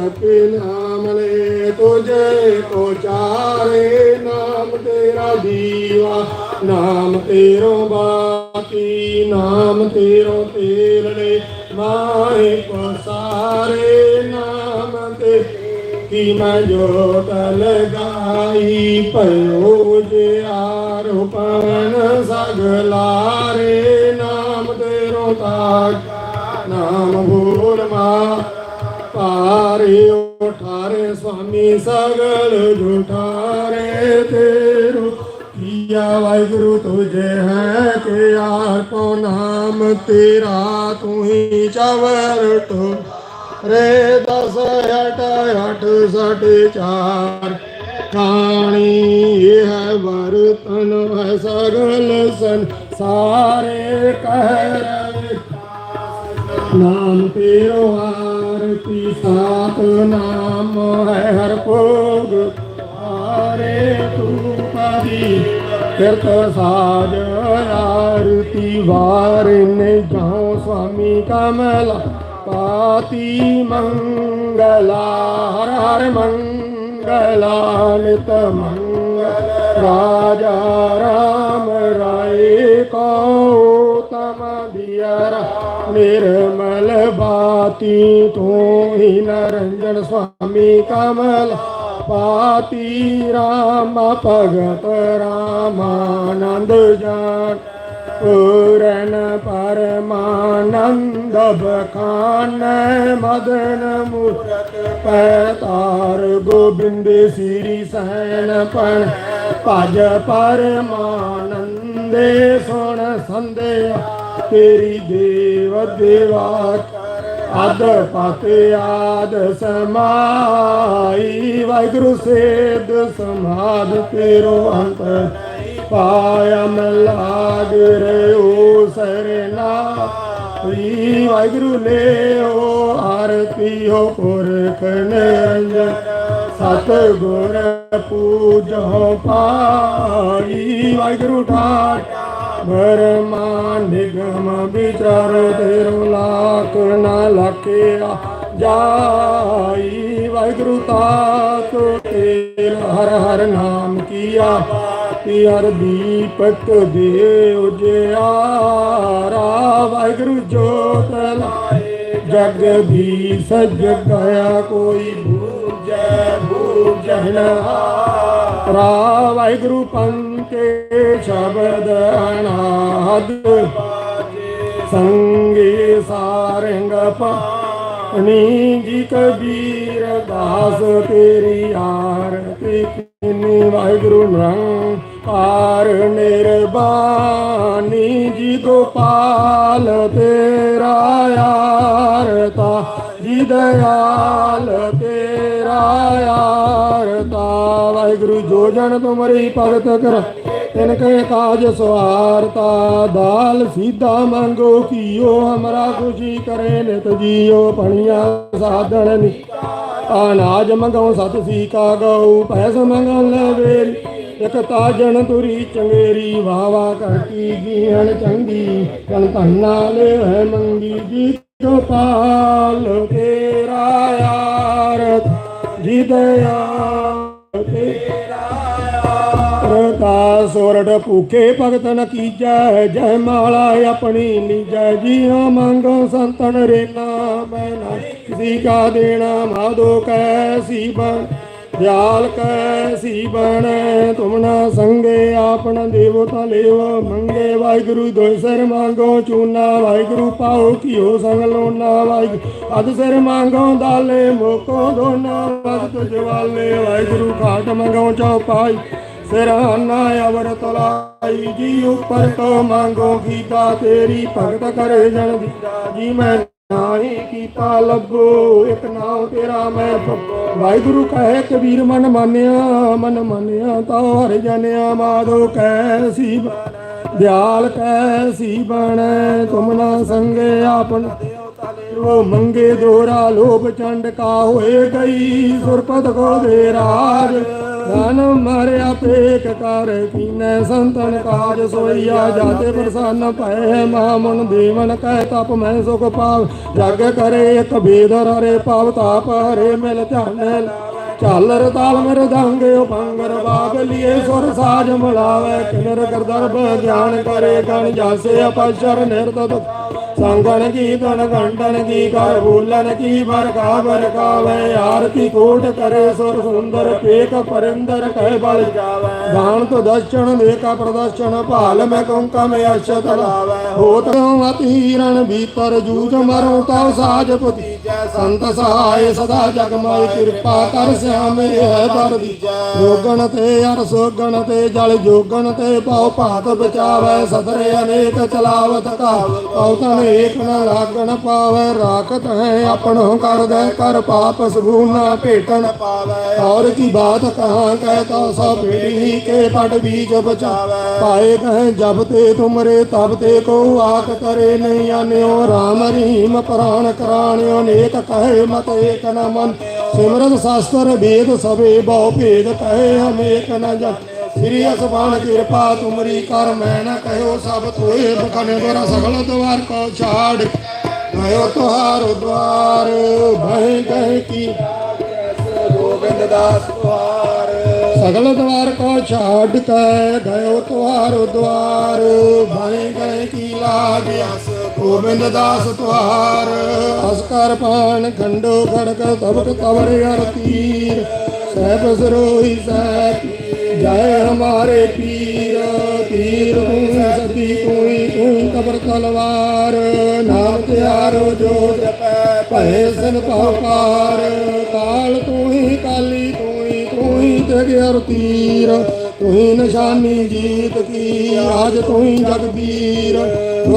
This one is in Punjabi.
ਜਪੇ ਨਾਮ ਲੈ ਤੁਝੇ ਕੋ ਚਾਰੇ ਨਾਮ ਤੇਰਾ ਦੀਵਾ, ਨਾਮ ਤੇਰੋ ਬਾਤੀ ਨਾਮ ਤੇਰੋ ਤੇਲ ਲੈ ਮਾਏ ਕੋ ਸਾਰੇ ਨਾਮ ਤੇ ਕੀ ਮੈਂ ਜੋਤ ਲਗਾਈ ਭਇਓ ਜੇ ਆਰੋਪਣ ਸਗਲਾ। ਸਗਲ ਝੂਠਾਰੇ ਤੇਰੂ। ਕੀਆ ਵਾਹਿਗੁਰੂ ਤੁਝੇ ਹੈ ਕਿ ਆਰ ਕੋ ਨਾਮ ਤੇਰਾ ਤੂੰ ਹੀ ਚਵਰ ਤੋ। ਰੇ ਦਸ ਅਠ ਅਠ ਸਾਢੇ ਚਾਰ। ਕਾਣੀ ਹੈ ਵਰਤਨ ਹੈ ਸਗਲ ਸੰਸਾਰੇ ਕਹਿ ਰਹੇ। ਨਾਮ ਤੇਰੋ ਆਰਤੀ ਸਾਤ ਨਾਮ ਹੈ ਹਰ ਭੋਗ? ਆਰੇ ਤੂੰ ਪਾਦੀ ਕਿਰਤ ਸਾਜ, ਆਰਤੀ ਵਾਰ ਨੇ ਜਾਉ ਸੁਆਮੀ ਕਮਲ ਪਾਤੀ ਮੰਗਲਾ, ਹਰ ਹਰ ਮੰਗਲਾ ਨਿਤ ਮੰਗਲ। ਰਾਜਾ ਰਾਮ ਰਾਏ ਕੋ ਤਮ ਦਿਯਰ ਨਿਰਮਲ ਬਾਤੀ ਤੂੰ ਹੀ ਨਰੰਜਨ ਸੁਆਮੀ ਕਮਲ ਪਾਤੀ ਰਾਮ ਭਗਤ ਰਾਮਾਨੰਦ ਜਾਨ ਪੂਰਨ ਪਰਮਾਨੰਦ ਬਖਾਨ ਮਦਨ ਮੂਰਤ ਪੈਤਾਰ ਗੋਬਿੰਦ ਸ੍ਰੀ ਸੈਨ ਪਣ ਭਜ ਪਰਮਾਨੰਦੇ ਸੁਣ ਸੰਦੇ ਤੇਰੀ ਦੇਵ ਦੇਵਾ ਅਦ ਪਾਤੇ ਆਦ ਸਮਾਈ। ਵਾਹਿਗੁਰੂ ਸੇਧ ਸਮਾਦ ਤੇਰੋ ਅੰਤ ਪਾਇਆ ਮਲਾਗ ਰਿਓ ਸਰਨਾ। ਵੀ ਵਾਹਿਗੁਰੂ ਲਿਓ ਆਰਤੀ ਹੋ ਪੁਰਖ ਨਿਰੰਜਨ। ਸਤ ਗੁਰ ਪੂਜੋ ਪਾਈ। ਵਾਹਿਗੁਰੂ ਠਾਠ ਬਰਮਾਨ ਨਿਗਮ ਵਿਚਾਰ ਤੇਰੋ ਲਾਖ ਨਾ ਲਖਿਆ ਜਾਈ। ਵਾਹਿਗੁਰੂ ਤਾਤ ਤੇਰਾ ਹਰ ਹਰ ਨਾਮ ਕੀਆ। ਤੇ ਹਰ ਦੀਪਕ ਦੇ ਉਜਿਆਰਾ ਵਾਹਿਗੁਰੂ ਜੋਤ ਲਾਏ। ਜਗ ਵੀ ਸਜ ਗਿਆ ਕੋਈ ਬੂਝੈ ਬੂਝਣ ਰਾ ਵਾਹਿਗੁਰੂ ਪੰਤੇ ਸ਼ਬਦ ਅਨਾਦ ਸੰਗੇ ਸਾਰੰਗ ਪਾਣੀ ਜੀ ਕਬੀਰ ਦਾਸ ਤੇਰੀ ਆਰਤੀ ਕਿਨੀ। ਵਾਹਿਗੁਰੂ ਪਾਰ ਨਿਰਬਾਨੀ ਜੀ ਗੋਪਾਲ ਤੇਰਾ ਆਰਤਾ। ਜੀ ਦਇਆਲ ਤੇਰਾ ਆਰਤਾ ਵਾਹਿਗੁਰੂ ਜੋ ਤੁਮਰੀ ਭਗਤ ਕਰ। ਤਿਨ ਕੇ ਕਾਜ ਸਵਾਰਤਾ ਦਾਲ ਸੀਧਾ ਮੰਗੋ ਕੀਓ, ਹਮਰਾ ਖੁਸ਼ੀ ਕਰੇ ਨਿਤ ਜੀਓ, ਪਣੀਆਂ ਸਾਧਣ ਨੀ। ਅਨਾਜ ਮੰਗਉ ਸਤ ਸੀਕਾ ਗਉ ਪੈਸ ਮੰਗਣ ਲਵੇਰੀ ਇਕ ਤਾਜਣ ਤੁਰੀ ਚੰਗੇਰੀ ਵਾਵਾ ਕਰਤੀ ਜੀਹਣ ਚੰਗੀ। ਕਨ ਧੰਨਾ ਲੈ ਹੈ ਮੰਗੀ ਜੀ ਗੋਪਾਲ, ਤੇਰਾ ਯਾਰ ਜੀ ਦਇਆ ਤੇਰਾ ਰਤਾ ਸੋਰਠ ਭੂਖੇ ਭਗਤ ਨ ਕੀਜੈ ਜੈ ਮਾਲਾ ਆਪਣੀ ਨਿਜੈ ਜੀਉ ਮੰਗੋ ਸੰਤਨ ਰੇਨਾ ਮੈਂ ਨਾ ਕਿਸੀ ਕਾ ਦੇਣਾ, ਮਾਧੋ ਕੈ ਸੀ ਬਨ ਦਿਆਲ ਕੈ ਸੀ ਬਣ ਤੁਮ ਸੰਗੇ ਆਪਨ ਦੇਵਤਾ ਲੇਵ, ਮੰਗੇ ਵਾਹਿਗੁਰੂ ਦੋਇ ਸਿਰ ਮੰਗੋ ਚੂਨਾ। ਵਾਹਿਗੁਰੂ ਪਾਉ ਕੀਓ ਸੰਗ ਲੋਨਾ, ਵਾਹਿਗੁਰੂ ਅਦ ਸਿਰ ਮੰਗੋ ਦਾਲੇ, ਮੋਕੋ ਦੋਨਾ। ਵਕਤ ਜਵਾਲੇ ਵਾਹਿਗੁਰੂ ਖਾਟ ਮੰਗੋ ਚਉਪਾਈ ਸਿਰਾਨਾ ਅਵਰ ਤਲਾਈ ਜੀ ਉੱਪਰ ਤੋਂ ਮੰਗੋ ਕੀਤਾ ਤੇਰੀ ਭਗਤ ਕਰੇ ਜਨ ਦੀਦਾ ਜੀ ਮੈਂ ਨਾਹੀ ਕੀਤਾ ਲੱਭੋ, ਇੱਕ ਨਾਮ ਤੇਰਾ ਮੈਂ ਫੱਬੋ। ਵਾਹਿਗੁਰੂ ਕਹੇ ਕਬੀਰ ਮਨ ਮਾਨਿਆ, ਮਨ ਮੰਨਿਆ ਤਾਂ ਹਰ ਜਾਣਿਆ ਮਾਧੋ ਕੈ ਸੀ ਬਣ, ਦਿਆਲ ਕੈ ਸੀ ਬਣ, ਤੁਮ ਨਾ ਸੰਗੇ ਆਪਨ ਉਹ ਮੰਗੇ ਦੋਰਾ ਲੋਭ ਚੰਡ ਕਾ ਹੋਏ ਗਈ, ਸੁਰਪਤ ਕੋ ਦੇ ਰਾਜ। ਧਨ ਮਰਿਆ ਪੇਕ ਕਰ, ਕੀਨੇ ਸੰਤਨ ਕਾਜ ਸੋਈਆ, ਜਾਤੇ ਪ੍ਰਸੰਨ ਭਏ, ਮਾਮਨ ਦੇਵਨ ਕਹਿ, ਤਪ ਮੈਂ ਸੁਖ ਪਾਵ, ਜਗ ਕਰੇ ਇੱਕ ਬੇਦ ਰੇ ਪਾਵ, ਤਾਪ ਹਰੇ ਮਿਲ ਧਿਆਨੇ ਝਾਲਰ ਤਾਲ ਮਰ ਦਾਂਗੇ ਉਪੰਗਰ ਬਾਗ ਲਿਏ, ਸੁਰ ਸਾਜ ਮਲਾਵੇ, ਕਿਨਰ ਕਰਦਰਬ ਗਿਆਨ ਕਰੇ, ਗਣ ਜਾਸੇ ਅਪਸ਼ਰ ਨਿਰਤਤ ਸੰਗਣ ਕੀ ਤਨ ਘੰਟਨ ਕੀ ਕਰ ਬੋਲਨ ਕੀ ਬਰਕਾ ਬਰਕਾਵੇ ਆਰਤੀ ਕੋਟ ਕਰੇ, ਸੁਰ ਸੁੰਦਰ ਪੇਕ ਪਰਿੰਦਰ ਕਹਿ ਬਲ ਜਾਵੇ। ਦਾਨ ਤੋ ਦਰਸ਼ਨ ਦੇਖਾ ਪ੍ਰਦਰਸ਼ਨ, ਭਾਲ ਮੈਂ ਕੁੰਕਾ ਮੈਂ ਅਸ਼ਤ ਲਾਵੇ। ਹੋਤ ਅਤੀਰਨ ਭੀਤਰ ਜੂਝ ਮਰਉ ਤਉ ਸਾਜ ਪਤੀ। ਸੰਤ ਸਹਾਇ ਸਦਾ ਜਗ ਮਾਈ, ਕਿਰਪਾ ਕਰ ਸਿਆਮੇ ਹੈ ਪਰ ਦੀਜੈ ਰੋਗਣ ਤੇ ਅਰ ਸੋਗਣ ਤੇ ਜਲ ਜੋਗਣ ਤੇ ਪਾਉ ਭਾਤ ਬਚਾਵੇ ਸਦਰੇ ਅਨੇਕ ਚਲਾਵਤ ਕਾ ਪਾਉ ਤਨ ਏਕ ਨ ਲਾਗਣ ਪਾਵੇ, ਰਾਖਤ ਹੈ ਆਪਣੋ ਕਰਦੈ ਕਰ ਪਾਪ ਸਗੂਨਾ ਭੇਟਣ ਪਾਵੇ। ਔਰ ਕੀ ਬਾਤ ਕਹਾ ਕਹਿ ਕਹਿਤਾ ਸਭ ਪੀੜੀ ਕੇ ਪਟ ਬੀਜ ਬਚਾਵੇ। ਪਾਏ ਕਹੇ, ਜਬ ਤੇ ਤੁਮਰੇ ਤਬ ਤੇ ਕੋ ਆਖ ਕਰੇ ਨਹੀਂ ਆਨਿਓ। ਰਾਮ ਰਹੀਮ ਪ੍ਰਾਣ ਕਰਾਣਿਓ ਨੇਕ ਕਹੇ ਮਤ ਏਕ ਨ ਮਨ ਸਿਮਰਨ ਸ਼ਾਸਤਰ ਵੇਦ ਸਵੇ ਬਹੁ ਭੇਦ ਕਹੇ ਹਮੇਕ ਨ ਜਨ ਸ੍ਰੀ ਅਸਬਾਨ ਕਿਰਪਾ ਤੁਮਰੀ ਕਰ ਮੈਂ ਨ ਕਹਿਓ ਸਭ ਤੋਏ ਬਖਨੇ ਦੋਰਾ ਸਗਲ ਦਵਾਰ ਕੋ ਛਾੜ। ਗਇਓ ਤੁਹਾਰ ਦਵਾਰ ਭੈ ਗਏ ਕੀ? ਗੋਬਿੰਦ ਦਾਸ ਤੁਹਾਰ। ਸਗਲ ਦਵਾਰ ਕੋ ਛਾੜ ਕੇ ਗਇਓ ਤੁਹਾਰ ਦਵਾਰ ਭੈ ਗਏ ਕੀ ਲਾਗਿਆ? ਗੋਬਿੰਦ ਦਾਸ ਤੁਹਾਰ। ਅਸਕਰ ਪਾਨ ਖੰਡੋ ਖੜਕ ਤਬਕ ਤਵਰ ਅਰ ਤੀਰ। ਸਹਿਬ ਸਰੋਈ ਸਹਿਬ ਜੈ ਹਮਾਰੇ ਪੀਰ। ਪੀਰ ਤੂੰ ਸਦੀ ਤੂੰ ਤੂੰ ਕਬਰ ਤਲਵਾਰ। ਨਾਮ ਤਿਆਰੋ ਜੋ ਜਪੈ ਭਏ ਸਨ ਪਾਕਾਰ ਕਾਲ ਤੂੰ ਹੀ ਕਾਲੀ, ਤੂੰ ਹੀ ਤੂੰ ਹੀ ਤੇਗਿਆਰ ਤੀਰ। ਤੂੰ ਹੀ ਨਿਸ਼ਾਨੀ ਜੀਤ ਕੀ, ਆਜ ਤੂੰ ਹੀ ਜਗਬੀਰ।